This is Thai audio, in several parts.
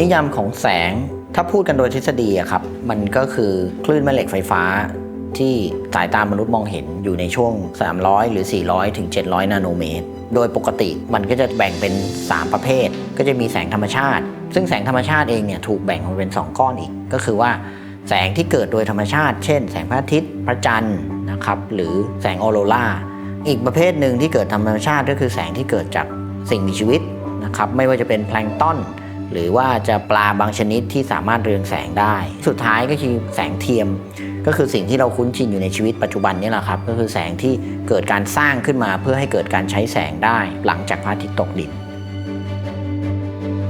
นิยามของแสงถ้าพูดกันโดยทฤษฎีอะครับ มันก็คือคลื่นแม่เหล็กไฟฟ้า ที่สายตามนุษย์มองเห็นอยู่ในช่วง 300 หรือ 400 ถึง 700 นาโนเมตร โดยปกติมันก็จะแบ่งเป็น 3 ประเภท ก็จะมีแสงธรรมชาติ ซึ่งแสงธรรมชาติเองเนี่ยถูกแบ่งออกเป็น 2 ก้อนอีก ก็คือว่าแสงที่เกิดโดยธรรมชาติ เช่น แสงพระอาทิตย์ พระจันทร์นะครับ หรือแสงออโรราอีกประเภทหนึ่งที่เกิดธรรมชาติก็คือแสงที่เกิดจากสิ่งมีชีวิตนะครับ ไม่ว่าจะเป็นแพลงก์ตอน หรือว่าจะปลาบางชนิดที่สามารถเรืองแสงได้ สุดท้ายก็คือแสงเทียม ก็คือสิ่งที่เราคุ้นชินอยู่ในชีวิตปัจจุบันนี่แหละครับ ก็คือแสงที่เกิดการสร้างขึ้นมาเพื่อให้เกิดการใช้แสงได้หลังจากพระอาทิตย์ตกดิน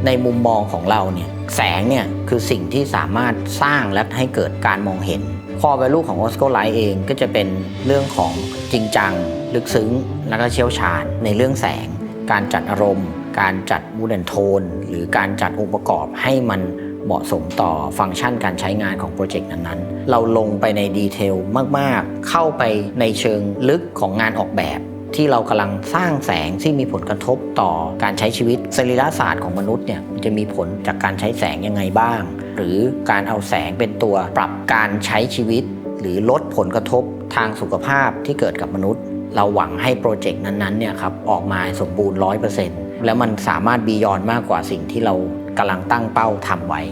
ในมุมมองของเราเนี่ยแสงเนี่ยคือสิ่งที่สามารถสร้างและให้เกิดการมองเห็นข้อ value ของ Osco Light เองก็จะเป็นเรื่องของจริงจัง ลึกซึ้ง แล้วก็เชี่ยวชาญในเรื่องแสง การจัดอารมณ์ การจัดมูดแอนโทนหรือการจัดองค์ประกอบให้มันเหมาะสมต่อฟังก์ชันการใช้งานของโปรเจกต์นั้นๆ เราลงไปในดีเทลมาก ๆ เข้าไปในเชิงลึกของงานออกแบบ ที่เรากำลังสร้างแสงที่มีผลกระทบต่อการใช้ชีวิตสรีระศาสตร์ของมนุษย์เนี่ยมันจะมีผลจากการใช้แสงยังไงบ้าง หรือการเอาแสงเป็นตัวปรับการใช้ชีวิต หรือลดผลกระทบทางสุขภาพที่เกิดกับมนุษย์ เราหวังให้โปรเจกต์นั้นๆเนี่ยครับออกมาสมบูรณ์100% แล้วมันสามารถบียอนมากกว่าสิ่งที่เรากำลังตั้งเป้าทำไว้